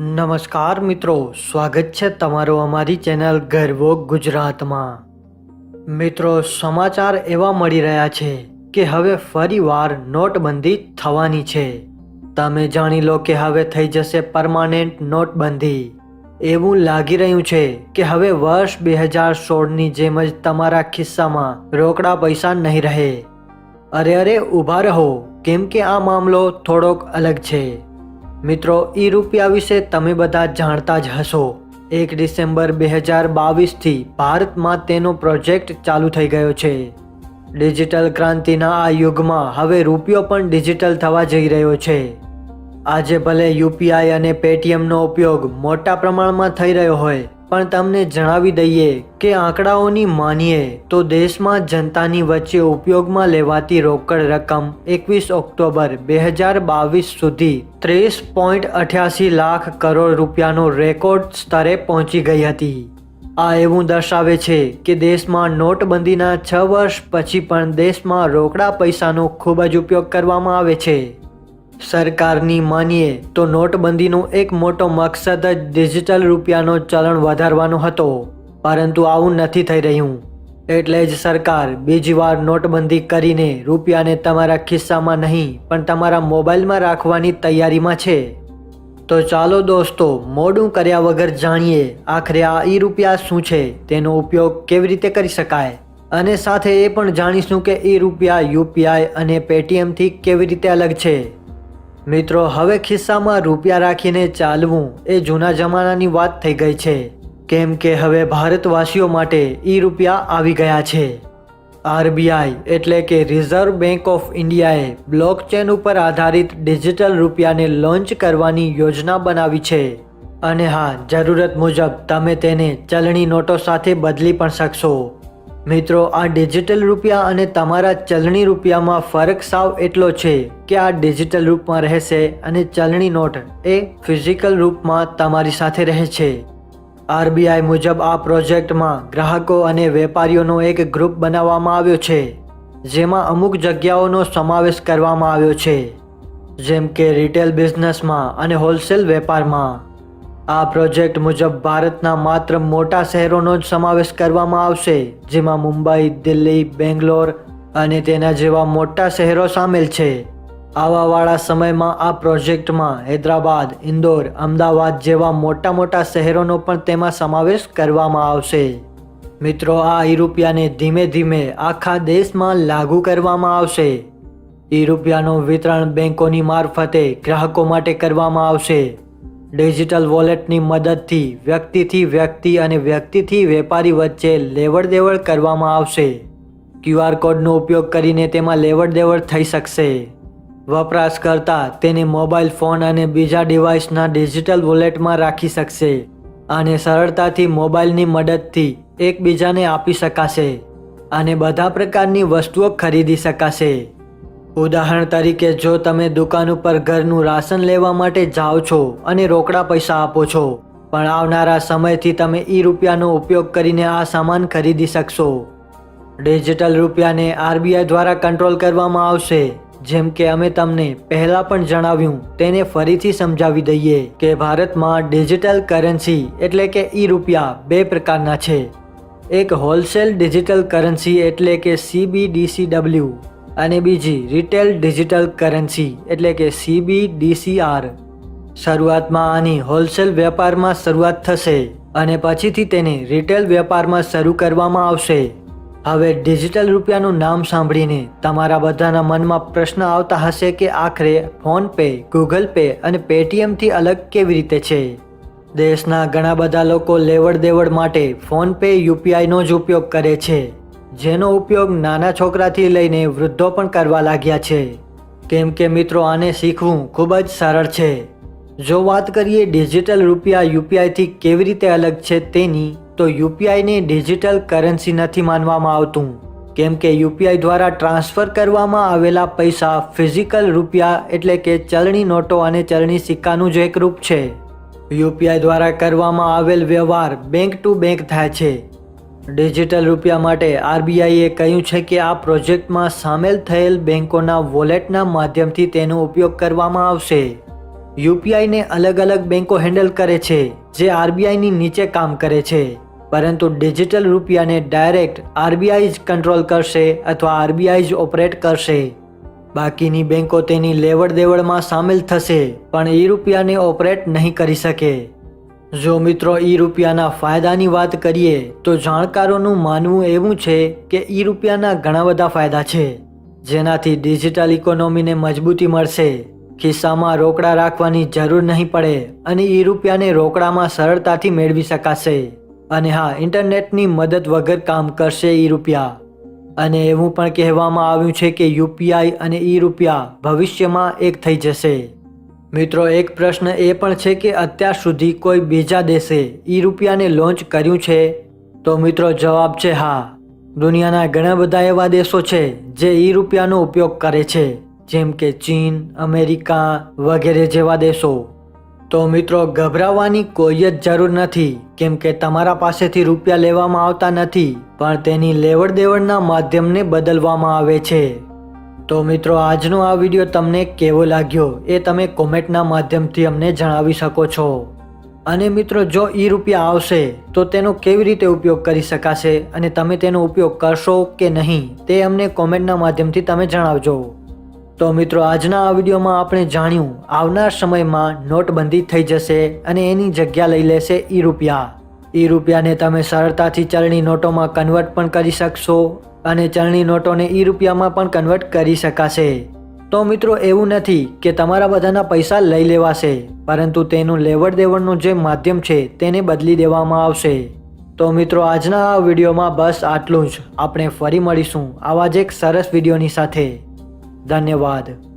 નમસ્કાર મિત્રો, સ્વાગત છે તમારું અમારી ચેનલ ગર્વો ગુજરાતમાં. મિત્રો, સમાચાર એવા મળી રહ્યા છે કે હવે ફરીવાર નોટબંધી થવાની છે. તમે જાણી લો કે હવે થઈ જશે પરમાનન્ટ નોટબંધી. એવું લાગી રહ્યું છે કે હવે વર્ષ બે હજાર સોળની જેમ જ તમારા ખિસ્સામાં રોકડા પૈસા નહીં રહે. અરે અરે, ઊભા રહો. કેમ કે આ મામલો થોડોક અલગ છે. મિત્રો, ઈ રૂપિયા વિશે તમે બધા જાણતા જ હશો. એક ડિસેમ્બર બે હજાર બાવીસથી ભારતમાં તેનો પ્રોજેક્ટ ચાલુ થઈ ગયો છે. ડિજિટલ ક્રાંતિના આ યુગમાં હવે રૂપિયો પણ ડિજિટલ થવા જઈ રહ્યો છે. આજે ભલે યુપીઆઈ અને પેટીએમનો ઉપયોગ મોટા પ્રમાણમાં થઈ રહ્યો હોય પણ તમને જણાવી દઈએ કે આંકડાઓની માનીએ તો દેશમાં જનતાની વચ્ચે ઉપયોગમાં લેવાતી રોકડ રકમ એકવીસ ઓક્ટોબર બે હજાર બાવીસ સુધી ત્રીસ પોઈન્ટ અઠ્યાસી લાખ કરોડ રૂપિયાનો રેકોર્ડ સ્તરે પહોંચી ગઈ હતી. આ એવું દર્શાવે છે કે દેશમાં નોટબંધીના છ વર્ષ પછી પણ દેશમાં રોકડા પૈસાનો ખૂબ જ ઉપયોગ કરવામાં આવે છે. સરકારની માનીએ તો નોટબંધીનો એક મોટો મકસદ જ ડિજિટલ રૂપિયાનો ચલણ વધારવાનો હતો. પરંતુ આવું નથી થઈ રહ્યું. એટલે જ સરકાર બીજી વાર નોટબંધી કરીને રૂપિયાને તમારા ખિસ્સામાં નહીં, પણ તમારા મોબાઈલમાં રાખવાની તૈયારીમાં છે. તો ચાલો દોસ્તો, મોડું કર્યા વગર જાણીએ આખરે આ ઈ રૂપિયા શું છે, તેનો ઉપયોગ કેવી રીતે કરી શકાય? અને સાથે એ પણ જાણીશું કે ઈ રૂપિયા યુપીઆઈ અને પેટીએમથી કેવી રીતે અલગ છે. મિત્રો, હવે ખિસ્સામાં રૂપિયા રાખીને ચાલવું એ જૂના જમાનાની વાત થઈ ગઈ છે. કેમ કે હવે ભારતવાસીઓ માટે ઈ રૂપિયા આવી ગયા છે. આરબીઆઈ એટલે કે રિઝર્વ બેંક ઓફ ઇન્ડિયાએ બ્લોકચેન ઉપર આધારિત ડિજિટલ રૂપિયાને લોન્ચ કરવાની યોજના બનાવી છે. અને હા, જરૂરત મુજબ તમે તેને ચલણી નોટો સાથે બદલી પણ શકશો. મિત્રો, આ ડિજિટલ રૂપિયા અને તમારા ચલણી રૂપિયામાં ફરક સાવ એટલો છે કે આ ડિજિટલ રૂપમાં રહેશે અને ચલણી નોટ એ ફિઝિકલ રૂપમાં તમારી સાથે રહે છે. આરબીઆઈ મુજબ આ પ્રોજેક્ટમાં ગ્રાહકો અને વેપારીઓનો એક ગ્રુપ બનાવવામાં આવ્યો છે, જેમાં અમુક જગ્યાઓનો સમાવેશ કરવામાં આવ્યો છે, જેમ કે રિટેલ બિઝનેસમાં અને હોલસેલ વેપારમાં. આ પ્રોજેક્ટ મુજબ ભારતના માત્ર મોટા શહેરોનો જ સમાવેશ કરવામાં આવશે, જેમાં મુંબઈ, દિલ્હી, બેંગ્લોર અને તેના જેવા મોટા શહેરો સામેલ છે. આવાવાળા સમયમાં આ પ્રોજેક્ટમાં હૈદરાબાદ, ઇન્દોર, અમદાવાદ જેવા મોટા મોટા શહેરોનો પણ તેમાં સમાવેશ કરવામાં આવશે. મિત્રો, આ ઈ ધીમે ધીમે આખા દેશમાં લાગુ કરવામાં આવશે. ઈ વિતરણ બેંકોની મારફતે ગ્રાહકો માટે કરવામાં આવશે. ડિજિટલ વોલેટની મદદથી વ્યક્તિથી વ્યક્તિ અને વ્યક્તિથી વેપારી વચ્ચે લેવડ દેવડ કરવામાં આવશે. ક્યુઆર કોડનો ઉપયોગ કરીને તેમાં લેવડ દેવડ થઈ શકશે. વપરાશકર્તા તેને મોબાઈલ ફોન અને બીજા ડિવાઇસના ડિજિટલ વોલેટમાં રાખી શકશે અને સરળતાથી મોબાઈલની મદદથી એકબીજાને આપી શકાશે અને બધા પ્રકારની વસ્તુઓ ખરીદી શકાશે. ઉદાહરણ તરીકે, જો તમે દુકાન ઉપર ઘરનું રાશન લેવા માટે જાઓ છો અને રોકડા પૈસા આપો છો, પણ આવનારા સમયથી તમે ઈ રૂપિયાનો ઉપયોગ કરીને આ સામાન ખરીદી શકશો. ડિજિટલ રૂપિયાને આરબીઆઈ દ્વારા કંટ્રોલ કરવામાં આવશે. જેમ કે, અમે તમને પહેલાં પણ જણાવ્યું, તેને ફરીથી સમજાવી દઈએ કે ભારતમાં ડિજિટલ કરન્સી એટલે કે ઈ રૂપિયા બે પ્રકારના છે. એક હોલસેલ ડિજિટલ કરન્સી એટલે કે સીબીડીસીડબલ્યુ અને બીજી રિટેલ ડિજિટલ કરન્સી એટલે કે સીબીડીસીઆર શરૂઆતમાં આની હોલસેલ વેપારમાં શરૂઆત થશે અને પછીથી તેને રિટેલ વેપારમાં શરૂ કરવામાં આવશે. હવે ડિજિટલ રૂપિયાનું નામ સાંભળીને તમારા બધાના મનમાં પ્રશ્ન આવતા હશે કે આખરે ફોન પે, ગૂગલ પે અને પેટીએમથી અલગ કેવી રીતે છે? દેશના ઘણા બધા લોકો લેવડ દેવડ માટે ફોન પે યુપીઆઈનો જ ઉપયોગ કરે છે. જેનો ઉપયોગ નાના છોકરાથી લઈને વૃદ્ધો પણ કરવા લાગ્યા છે. કેમ કે મિત્રો, આને શીખવું ખૂબ જ સરળ છે. જો વાત કરીએ ડિજિટલ રૂપિયા યુપીઆઈથી કેવી રીતે અલગ છે તેની, તો યુપીઆઈને ડિજિટલ કરન્સી નથી માનવામાં આવતું. કેમ કે યુપીઆઈ દ્વારા ટ્રાન્સફર કરવામાં આવેલા પૈસા ફિઝિકલ રૂપિયા એટલે કે ચલણી નોટો અને ચલણી સિક્કાનું જ એક રૂપ છે. યુપીઆઈ દ્વારા કરવામાં આવેલ વ્યવહાર બેંક ટુ બેંક થાય છે. ડિજિટલ રૂપિયા માટે આરબીઆઈએ કહ્યું છે કે આ પ્રોજેક્ટમાં સામેલ થયેલ બેંકોના વોલેટના માધ્યમથી તેનો ઉપયોગ કરવામાં આવશે. યુપીઆઈને અલગ અલગ બેંકો હેન્ડલ કરે છે, જે આરબીઆઈની નીચે કામ કરે છે. પરંતુ ડિજિટલ રૂપિયાને ડાયરેક્ટ આરબીઆઈ જ કંટ્રોલ કરશે અથવા આરબીઆઈ જ ઓપરેટ કરશે. બાકીની બેંકો તેની લેવડ દેવડમાં સામેલ થશે, પણ ઈ રૂપિયાને ઓપરેટ નહીં કરી શકે. જો મિત્રો ઈ રૂપિયાના ફાયદાની વાત કરીએ, તો જાણકારોનું માનવું એવું છે કે ઈ રૂપિયાના ઘણા બધા ફાયદા છે. જેનાથી ડિજિટલ ઇકોનોમીને મજબૂતી મળશે. ખિસ્સામાં રોકડા રાખવાની જરૂર નહીં પડે અને ઈ રૂપિયાને રોકડામાં સરળતાથી મેળવી શકાશે. અને હા, ઇન્ટરનેટની મદદ વગર કામ કરશે ઈ રૂપિયા. અને એવું પણ કહેવામાં આવ્યું છે કે યુપીઆઈ અને ઈ રૂપિયા ભવિષ્યમાં એક થઈ જશે. મિત્રો, એક પ્રશ્ન એ પણ છે કે અત્યાર સુધી કોઈ બીજા દેશે ઈ રૂપિયાને લોન્ચ કર્યું છે? તો મિત્રો, જવાબ છે હા. દુનિયાના ઘણા બધા એવા દેશો છે જે ઈ રૂપિયાનો ઉપયોગ કરે છે, જેમ કે ચીન, અમેરિકા વગેરે જેવા દેશો. તો મિત્રો, ગભરાવાની કોઈ જ જરૂર નથી, કેમ કે તમારા પાસેથી રૂપિયા લેવામાં આવતા નથી, પણ તેની લેવડ દેવડના માધ્યમને બદલવામાં આવે છે. તો મિત્રો, આજનો આ વીડિયો તમને કેવો લાગ્યો એ તમે કોમેન્ટના માધ્યમથી અમને જણાવી શકો છો. અને મિત્રો, જો ઈ રૂપિયા આવશે, તો તેનો કેવી રીતે ઉપયોગ કરી શકાશે અને તમે તેનો ઉપયોગ કરશો કે નહીં, તે અમને કોમેન્ટના માધ્યમથી તમે જણાવજો. તો મિત્રો, આજના આ વિડીયોમાં આપણે જાણ્યું, આવનાર સમયમાં નોટબંધી થઈ જશે અને એની જગ્યા લઈ લેશે ઈ રૂપિયા. ઈ રૂપિયાને તમે સરળતાથી ચલણી નોટોમાં કન્વર્ટ પણ કરી શકશો અને ચલણી નોટોને ઈ રૂપિયામાં પણ કન્વર્ટ કરી શકાશે. તો મિત્રો, એવું નથી કે તમારા બધાના પૈસા લઈ લેવાશે, પરંતુ તેનું લેવડ દેવડનું જે માધ્યમ છે, તેને બદલી દેવામાં આવશે. તો મિત્રો, આજના આ વિડીયોમાં બસ આટલું જ. આપણે ફરી મળીશું આવા જ એક સરસ વિડીયોની સાથે. ધન્યવાદ.